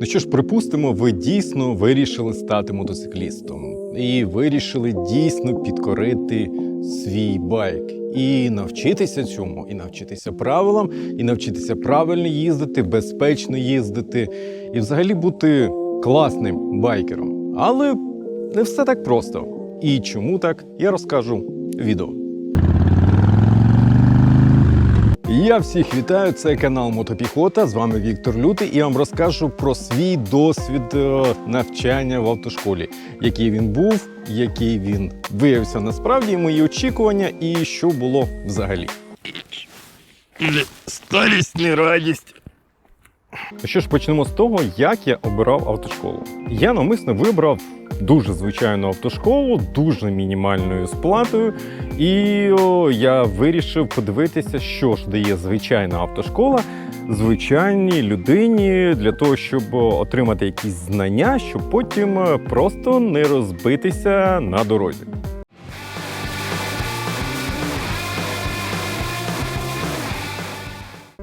Ну що ж, припустимо, ви дійсно вирішили стати мотоциклістом і вирішили дійсно підкорити свій байк і навчитися цьому, і навчитися правилам, і навчитися правильно їздити, безпечно їздити, і взагалі бути класним байкером. Але не все так просто. І чому так, я розкажу відео. Я всіх вітаю. Це канал Мотопіхота. З вами Віктор Лютий, і я вам розкажу про свій досвід е, навчання в автошколі, який він був, який він виявився насправді, мої очікування і що було взагалі. Старість не радість. Що ж, почнемо з того, як я обирав автошколу. Я навмисно вибрав дуже звичайну автошколу, дуже мінімальною сплатою, і о, я вирішив подивитися, що ж дає звичайна автошкола звичайній людині для того, щоб отримати якісь знання, щоб потім е, просто не розбитися на дорозі.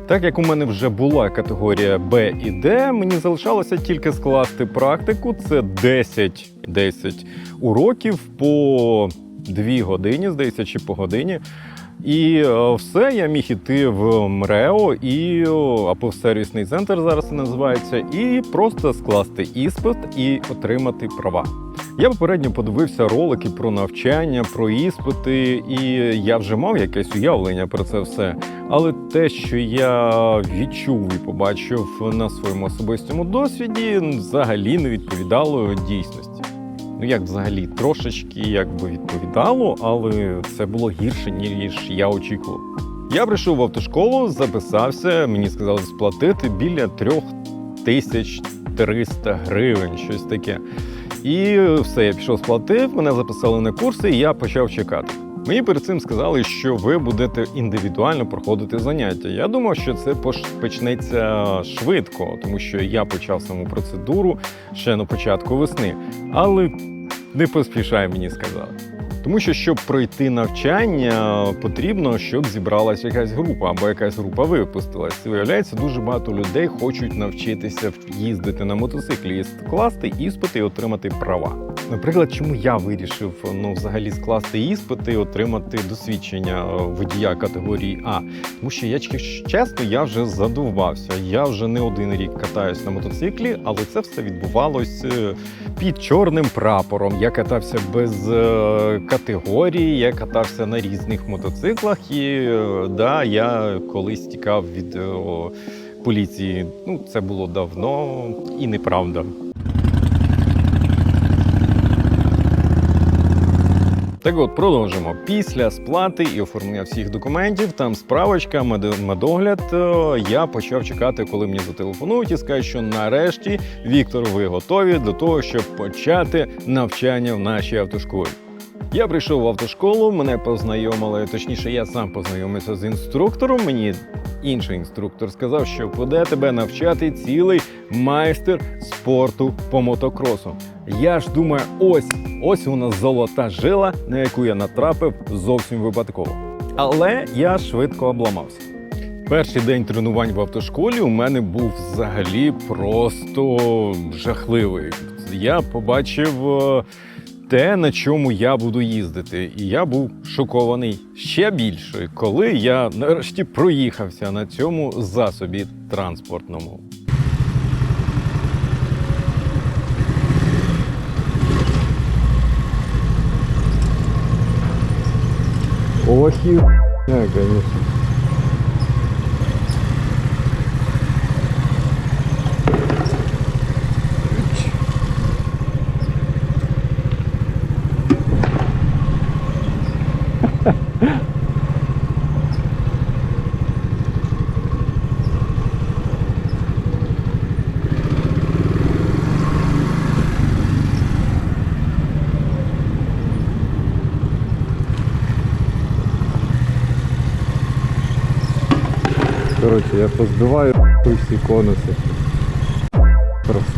Так як у мене вже була категорія Б і Д, мені залишалося тільки скласти практику. Це 10, 10 уроків по 2 годині, здається, чи по годині. І е, все, я міг іти в МРЕО і сервісний центр зараз називається, і просто скласти іспит і отримати права. Я попередньо подивився ролики про навчання, про іспити, і я вже мав якесь уявлення про це все. Але те, що я відчув і побачив на своєму особистому досвіді, взагалі не відповідало дійсності. Ну як взагалі трошечки якби відповідало, але це було гірше, ніж я очікував. Я прийшов в автошколу, записався, мені сказали сплатити біля 3300 гривень, щось таке. І все, я пішов сплатив, мене записали на курси, і я почав чекати. Мені перед цим сказали, що ви будете індивідуально проходити заняття. Я думав, що це почнеться швидко, тому що я почав саму процедуру ще на початку весни. Але не поспішай, мені сказали. Тому що, щоб пройти навчання, потрібно, щоб зібралася якась група або якась група випустилась. Виявляється, дуже багато людей хочуть навчитися їздити на мотоциклі, скласти іспити і отримати права. Наприклад, чому я вирішив ну, взагалі скласти іспити і отримати досвідчення е, водія категорії А? Тому що я чесно, я вже задовбався. Я вже не один рік катаюсь на мотоциклі, але це все відбувалось е, під чорним прапором. Я катався без е, категорії, я катався на різних мотоциклах, і е, да, я колись тікав від е, о, поліції. Ну, це було давно і неправда. Так от продовжимо. Після сплати і оформлення всіх документів, там справочка, мед- медогляд. е, Я почав чекати, коли мені зателефонують і скажуть, що нарешті Віктор, ви готові до того, щоб почати навчання в нашій автошколі. Я прийшов в автошколу, мене познайомили, точніше, я сам познайомився з інструктором. Мені інший інструктор сказав, що буде тебе навчати цілий майстер спорту по мотокросу. Я ж думаю, ось ось у нас золота жила, на яку я натрапив зовсім випадково. Але я швидко обламався. Перший день тренувань в автошколі у мене був взагалі просто жахливий. Я побачив е, те, на чому я буду їздити, і я був шокований ще більше, коли я нарешті проїхався на цьому засобі транспортному. Ох и да, конечно. Короче, я позбиваю всі конуси. Просто.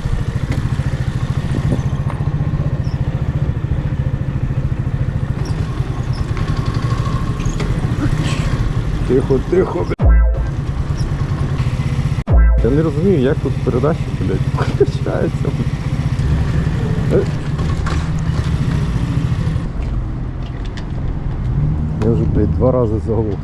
Тихо, тихо, бля. Я не розумію, як тут передачі, блядь, качаються. Е. Я вже, блядь, два рази заглох.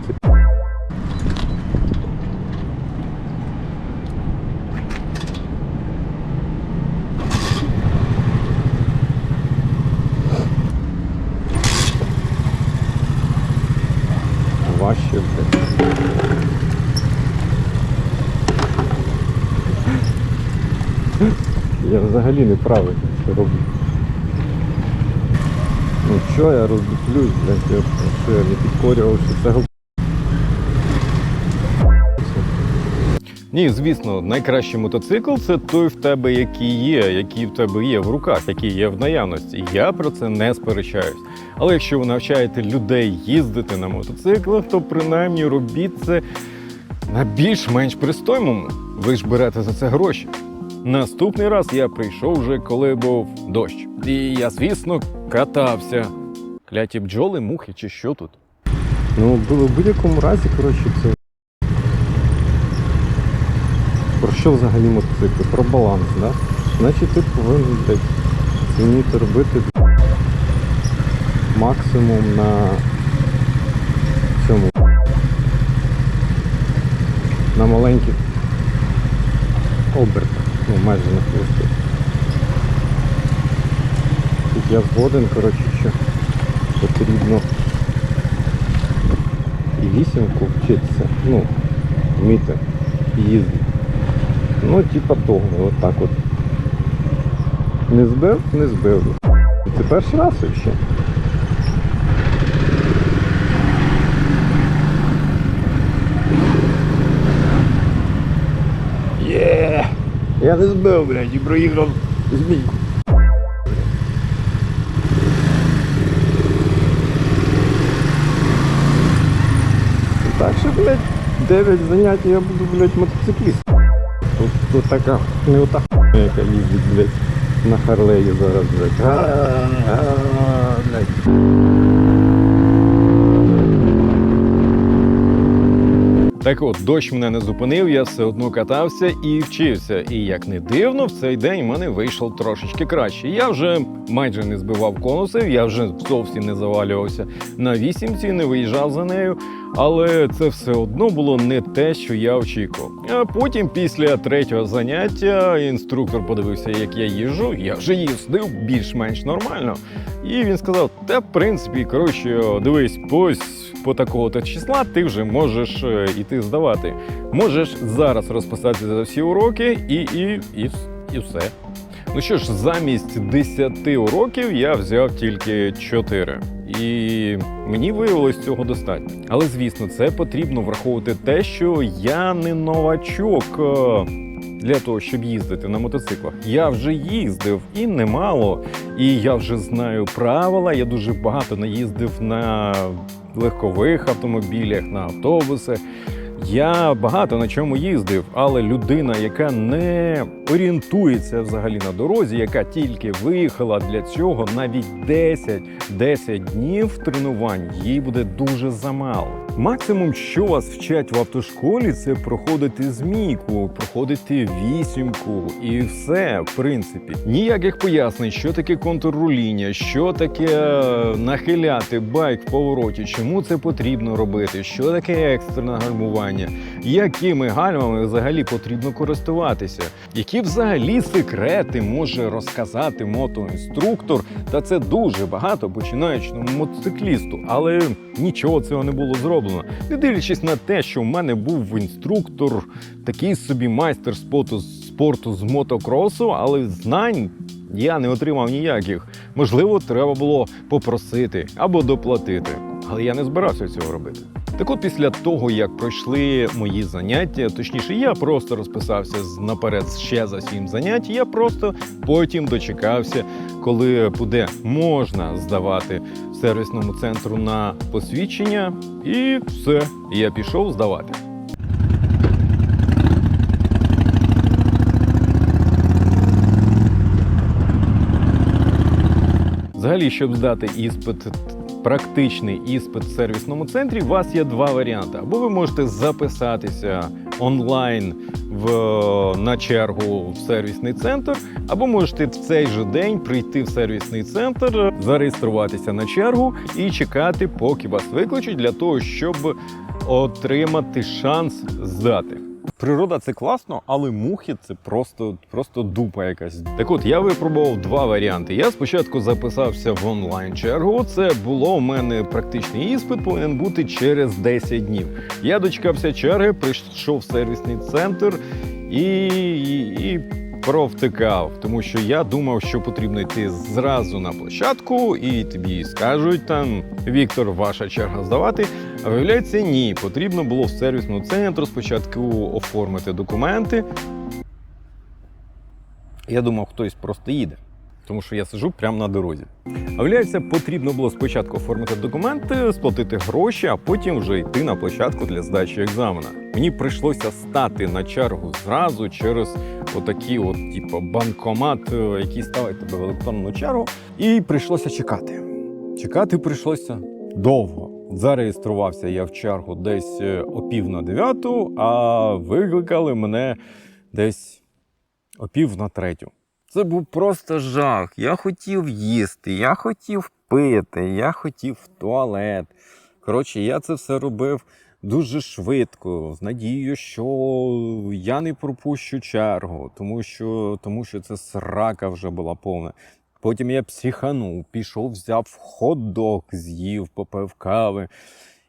Важче, блядь. Я взагалі не правий, що роблю. Ну що я роздуплюсь, блядь, що я не підкорював, що це Ні, звісно, найкращий мотоцикл це той в тебе, який є, який в тебе є в руках, який є в наявності. Я про це не сперечаюсь. Але якщо ви навчаєте людей їздити на мотоциклах, то принаймні робіть це на більш-менш пристойному. Ви ж берете за це гроші. Наступний раз я прийшов вже, коли був дощ. І я, звісно, катався. Кляті бджоли, мухи чи що тут? Ну, в будь-якому разі, коротше, це. Про що взагалі мотоцикл? Про баланс, да? Значить ти повинен блядь, вміти робити максимум на цьому. На маленьких обертах, ну майже на хвості. Тут я згоден, коротше, що потрібно і вісімку вчитися, ну, вміти їздити. Ну, типа того, отак от. Не збив, не збив. Це перший раз ще. Я не збив, блядь, і проїхав змійку. Так що, блядь, 9 занять я буду, блядь, мотоциклістом. Тут, тут така не ота яка їздить, блядь, на Харлеї зараз, блядь. А-а-а, блядь. Так от, дощ мене не зупинив, я все одно катався і вчився. І як не дивно, в цей день в мене вийшов трошечки краще. Я вже майже не збивав конуси, я вже зовсім не завалювався на вісімці, не виїжджав за нею. Але це все одно було не те, що я очікував. А потім, після третього заняття, інструктор подивився, як я їжджу. Я вже їздив більш-менш нормально. І він сказав: та в принципі, коротше, дивись, ось по такого-то числа ти вже можеш е, іти здавати. Можеш зараз розписатися за всі уроки і, і, і, і все. Ну що ж, замість 10 уроків я взяв тільки 4. І мені виявилось цього достатньо. Але звісно, це потрібно враховувати те, що я не новачок е, для того, щоб їздити на мотоциклах. Я вже їздив і немало. І я вже знаю правила. Я дуже багато наїздив на легкових автомобілях, на автобусах. Я багато на чому їздив, але людина, яка не орієнтується взагалі на дорозі, яка тільки виїхала для цього навіть 10-10 днів тренувань, їй буде дуже замало. Максимум, що вас вчать в автошколі, це проходити змійку, проходити вісімку і все, в принципі. Ніяких пояснень, що таке контрруління, що таке е, нахиляти байк в повороті, чому це потрібно робити, що таке екстрене гальмування, якими гальмами взагалі потрібно користуватися, які взагалі секрети може розказати мотоінструктор. Та це дуже багато починаючому мотоциклісту, але нічого цього не було зроблено. Не дивлячись на те, що в мене був інструктор, такий собі майстер спорту, спорту з мотокросу, але знань я не отримав ніяких. Можливо, треба було попросити або доплатити. Але я не збирався цього робити. Так от після того, як пройшли мої заняття, точніше, я просто розписався наперед ще за сім занять. Я просто потім дочекався, коли буде можна здавати в сервісному центру на посвідчення, і все, я пішов здавати. Взагалі, щоб здати іспит, практичний іспит в сервісному центрі, у вас є два варіанти. Або ви можете записатися онлайн в, на чергу в сервісний центр, або можете в цей же день прийти в сервісний центр, зареєструватися на чергу і чекати, поки вас викличуть, для того, щоб отримати шанс здати. Природа це класно, але мухи це просто, просто дупа якась. Так от я випробував два варіанти. Я спочатку записався в онлайн чергу. Це було у мене практичний іспит, повинен бути через 10 днів. Я дочекався черги, прийшов в сервісний центр і, і, і провтикав, тому що я думав, що потрібно йти зразу на площадку, і тобі скажуть там Віктор, ваша черга здавати. А виявляється, ні. Потрібно було в сервісному центру спочатку оформити документи. Я думав, хтось просто їде, тому що я сижу прямо на дорозі. А виявляється, потрібно було спочатку оформити документи, сплатити гроші, а потім вже йти на площадку для здачі екзамена. Мені прийшлося стати на чергу зразу через отакий от, типу, банкомат, е, який ставить тебе в електронну чергу, і прийшлося чекати. Чекати прийшлося довго. Зареєструвався я в чергу десь е, о пів на дев'яту, а викликали мене десь о пів на третю. Це був просто жах. Я хотів їсти, я хотів пити, я хотів в туалет. Коротше, я це все робив дуже швидко, з надією, що я не пропущу чергу, тому що, тому що це срака вже була повна. Потім я психанув, пішов, взяв хот-дог, з'їв, попив кави.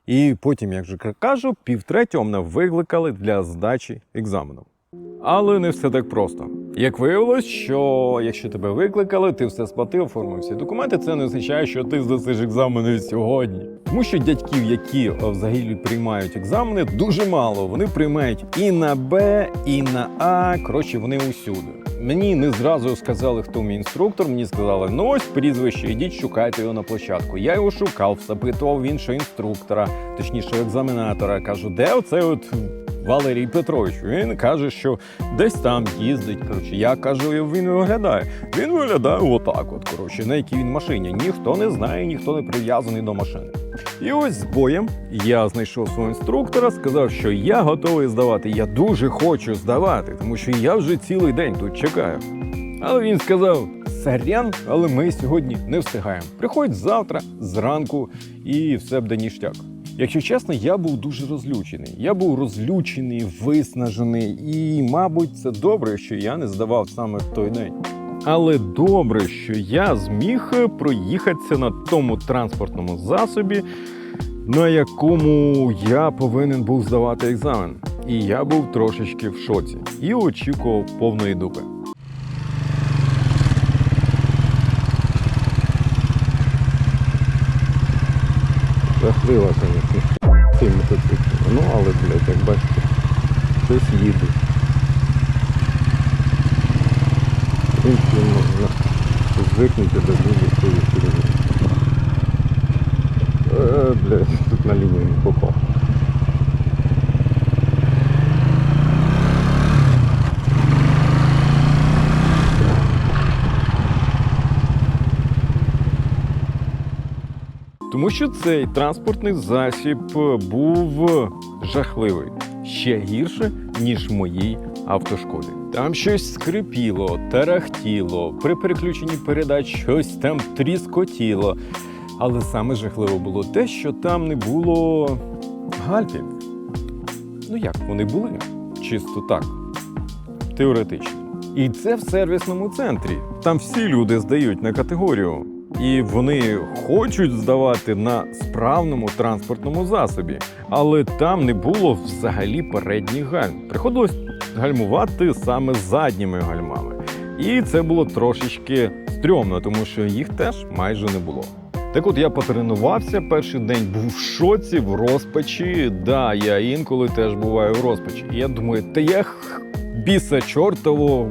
І потім, як же кажу, півтретього мене викликали для здачі екзамену. Але не все так просто. Як виявилось, що якщо тебе викликали, ти все сплатив, оформив всі документи, це не означає, що ти здасиш екзамени сьогодні. Тому що дядьків, які е, взагалі приймають екзамени, дуже мало. Вони приймають і на Б, і на А. Коротше, вони усюди. Мені не зразу сказали, хто мій інструктор. Мені сказали, ну ось прізвище, ідіть, шукайте його на площадку. Я його шукав, запитував в іншого інструктора, точніше екзаменатора. Кажу, де оце от Валерій Петрович. Він каже, що десь там їздить. Коротше, я кажу, він виглядає. Він виглядає отак. От коротше, на якій він машині. Ніхто не знає, ніхто не прив'язаний до машини. І ось з боєм я знайшов свого інструктора, сказав, що я готовий здавати. Я дуже хочу здавати, тому що я вже цілий день тут чекаю. Але він сказав: сорян, але ми сьогодні не встигаємо. Приходь завтра зранку і все буде ніштяк. Якщо чесно, я був дуже розлючений. Я був розлючений, виснажений, і, мабуть, це добре, що я не здавав саме в той день. Але добре, що я зміг проїхатися на тому транспортному засобі, на якому я повинен був здавати екзамен. І я був трошечки в шоці і очікував повної дупи. Жахливо, звісно, ці мотоцикли. Ну, але, блядь, як бачите, щось їде. В принципі, можна звикнути до будь-якої фірми. Е, блядь, тут на лінію не попав. Тому що цей транспортний засіб був жахливий ще гірше, ніж в моїй автошколі. Там щось скрипіло, тарахтіло, при переключенні передач щось там тріскотіло. Але саме жахливо було те, що там не було гальпів. Ну як вони були? Чисто так, теоретично. І це в сервісному центрі. Там всі люди здають на категорію. І вони хочуть здавати на справному транспортному засобі, але там не було взагалі передніх гальм. Приходилось гальмувати саме задніми гальмами. І це було трошечки стрьомно, тому що їх теж майже не було. Так от я потренувався, перший день був в шоці, в розпачі. Да, я інколи теж буваю в розпачі. І я думаю, та я біса чортового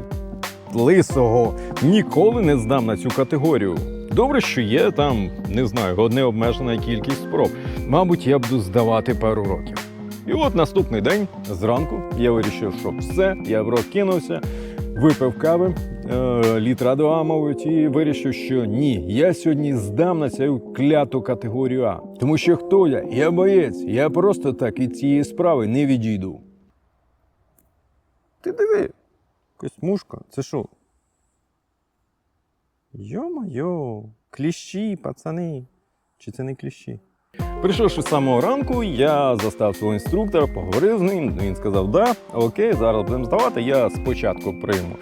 лисого ніколи не здам на цю категорію. Добре, що є там, не знаю, одне обмежена кількість спроб. Мабуть, я буду здавати пару років. І от наступний день зранку я вирішив, що все, я прокинувся, випив кави, е, літра два, мабуть, і вирішив, що ні, я сьогодні здам на цю кляту категорію А. Тому що хто я? Я боєць. Я просто так від цієї справи не відійду. Ти диви. Якась мушка. Це що? Йо-майо, кліщі, пацани. Чи це не кліщі? Прийшовши з самого ранку, я застав свого інструктора, поговорив з ним. Він сказав: да, окей, зараз будемо здавати. Я спочатку прийму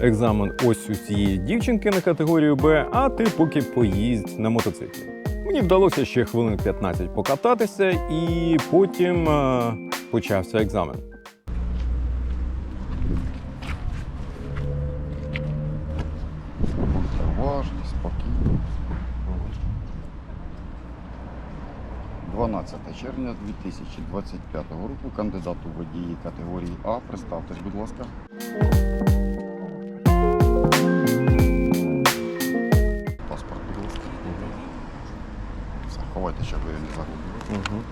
екзамен ось у цієї дівчинки на категорію Б, а ти поки поїздь на мотоциклі. Мені вдалося ще хвилин 15 покататися, і потім е, почався екзамен. 12 червня 2025 року кандидат у водії категорії А. Представтесь, будь ласка. Паспорт, будь ласка. Все, ховайте, щоб ви не загубили. Угу.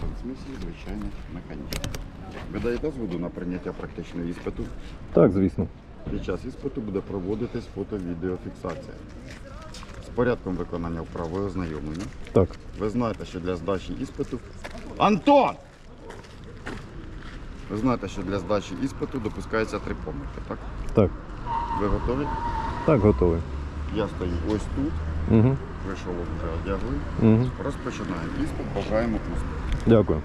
Трансмісії, звичайно, механічний. Ви даєте згоду на прийняття практичного іспиту? Так, звісно. Під час іспиту буде проводитись фото-відеофіксація. З порядком виконання вправ ви ознайомлені. Так. Ви знаєте, що для здачі іспиту. Антон! Ви знаєте, що для здачі іспиту допускається три помилки, так? Так. Ви готові? Так, готовий. Я стою ось тут, Угу. ви вже одягли. Угу. Розпочинаємо іспит, бажаємо успіху. Дякую.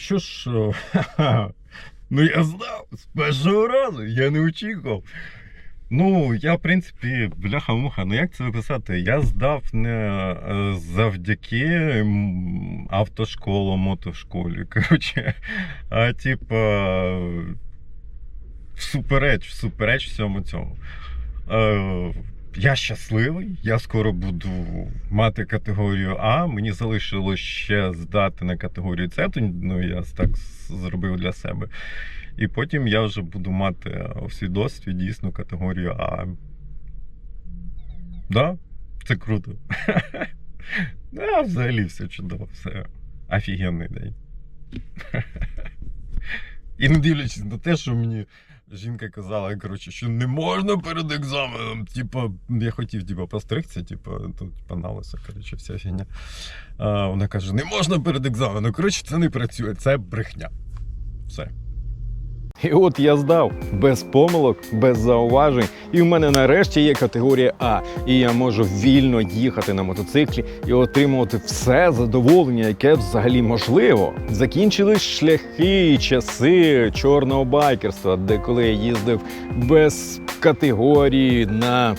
Що ж, ну я знав з першого разу, я не очікував. Ну, я, в принципі, бляха-муха, ну як це виписати? Я здав не е, завдяки автошколу, мотошколі, коротше, а типа всупереч, всупереч всьому цьому. Я щасливий, я скоро буду мати категорію А. Мені залишилось ще здати на категорію С, ну я так зробив для себе. І потім я вже буду мати у свідоцтві дійсно категорію А. Да? Це круто. Да, взагалі все чудово, все. Офігенний день. І не дивлячись на те, що мені жінка казала, коротше, що не можна перед екзаменом. Типа, я хотів типа, постригтися, типа, тут паналося, коротше, вся фігня. Вона каже: не можна перед екзаменом. Коротше, це не працює, це брехня. Все. І от я здав без помилок, без зауважень. І в мене нарешті є категорія А. І я можу вільно їхати на мотоциклі і отримувати все задоволення, яке взагалі можливо. Закінчились шляхи і часи чорного байкерства, де коли я їздив без категорії на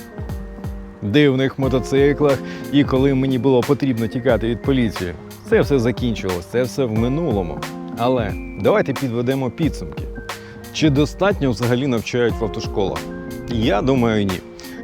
дивних мотоциклах, і коли мені було потрібно тікати від поліції. Це все закінчилось, це все в минулому. Але давайте підведемо підсумки. Чи достатньо взагалі навчають в автошколах? Я думаю, ні.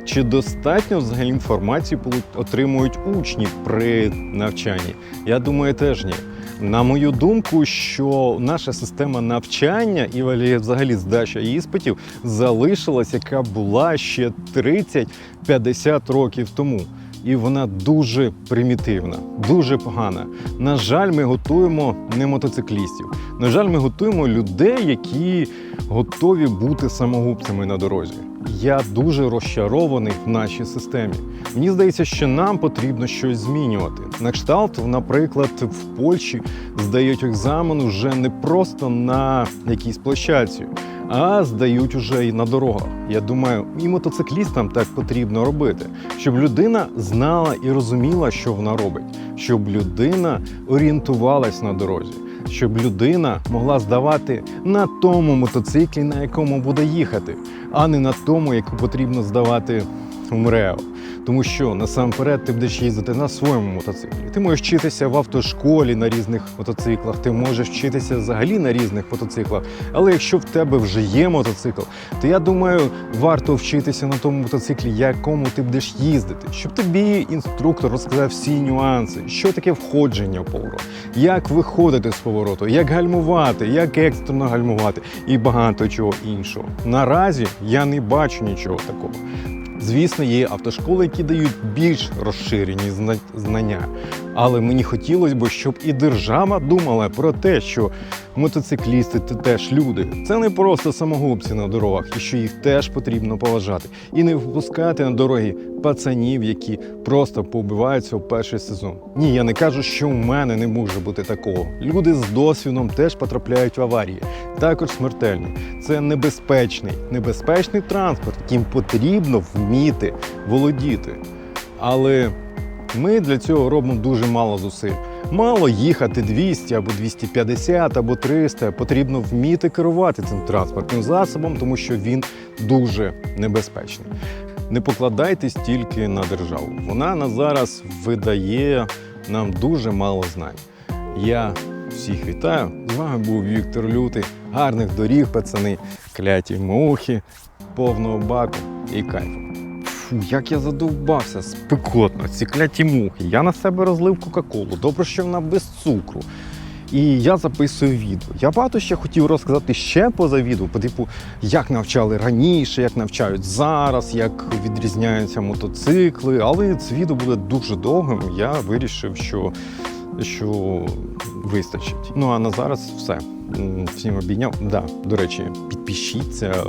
Чи достатньо взагалі інформації отримують учні при навчанні? Я думаю, теж ні. На мою думку, що наша система навчання і взагалі здача іспитів залишилась, яка була ще 30-50 років тому. І вона дуже примітивна, дуже погана. На жаль, ми готуємо не мотоциклістів. На жаль, ми готуємо людей, які готові бути самогубцями на дорозі. Я дуже розчарований в нашій системі. Мені здається, що нам потрібно щось змінювати. На кшталт, наприклад, в Польщі здають екзамен вже не просто на якійсь площадці, а здають уже і на дорогах. Я думаю, і мотоциклістам так потрібно робити, щоб людина знала і розуміла, що вона робить, щоб людина орієнтувалась на дорозі, щоб людина могла здавати на тому мотоциклі, на якому буде їхати, а не на тому, яку потрібно здавати в. Тому що насамперед ти будеш їздити на своєму мотоциклі. Ти можеш вчитися в автошколі на різних мотоциклах, ти можеш вчитися взагалі на різних мотоциклах. Але якщо в тебе вже є мотоцикл, то я думаю, варто вчитися на тому мотоциклі, якому ти будеш їздити, щоб тобі інструктор розказав всі нюанси, що таке входження в поворот, як виходити з повороту, як гальмувати, як екстрено гальмувати і багато чого іншого. Наразі я не бачу нічого такого. Звісно, є автошколи, які дають більш розширені знання. Але мені хотілося б, щоб і держава думала про те, що мотоциклісти це теж люди. Це не просто самогубці на дорогах, і що їх теж потрібно поважати. І не впускати на дороги пацанів, які просто побиваються у перший сезон. Ні, я не кажу, що у мене не може бути такого. Люди з досвідом теж потрапляють в аварії, також смертельні. Це небезпечний, небезпечний транспорт, яким потрібно вміти володіти. Але ми для цього робимо дуже мало зусиль. Мало їхати 200 або 250 або 300. Потрібно вміти керувати цим транспортним засобом, тому що він дуже небезпечний. Не покладайтесь тільки на державу. Вона на зараз видає нам дуже мало знань. Я всіх вітаю. З вами був Віктор Лютий. Гарних доріг, пацани, кляті мухи, повного баку і кайфу. Фу, як я задовбався, спекотно, ці кляті мухи. Я на себе розлив Кока-Колу. Добре, що вона без цукру. І я записую відео. Я багато ще хотів розказати ще поза відео, по типу, як навчали раніше, як навчають зараз, як відрізняються мотоцикли. Але це відео буде дуже довгим. Я вирішив, що, що вистачить. Ну а на зараз все. Всім обійняв. Да, до речі, підпишіться.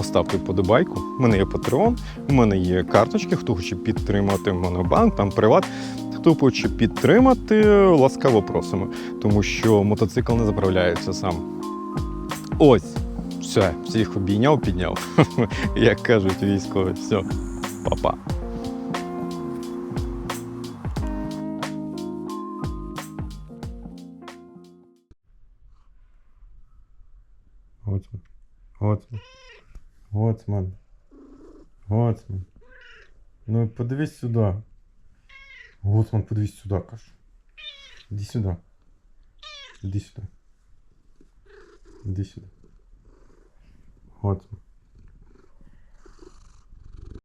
Поставте вподобайку. У мене є Patreon, у мене є карточки. Хто хоче підтримати Монобанк, там приват. Хто хоче підтримати, ласкаво просимо, тому що мотоцикл не заправляється сам. Ось, все, всіх обійняв, підняв. Як кажуть військові, все, па-па. Гоцман. Гоцман. Ну подивись сюди. Гоцман, подивись сюди, кажу. Іди сюди. Іди сюди. Іди сюди. Гоцман.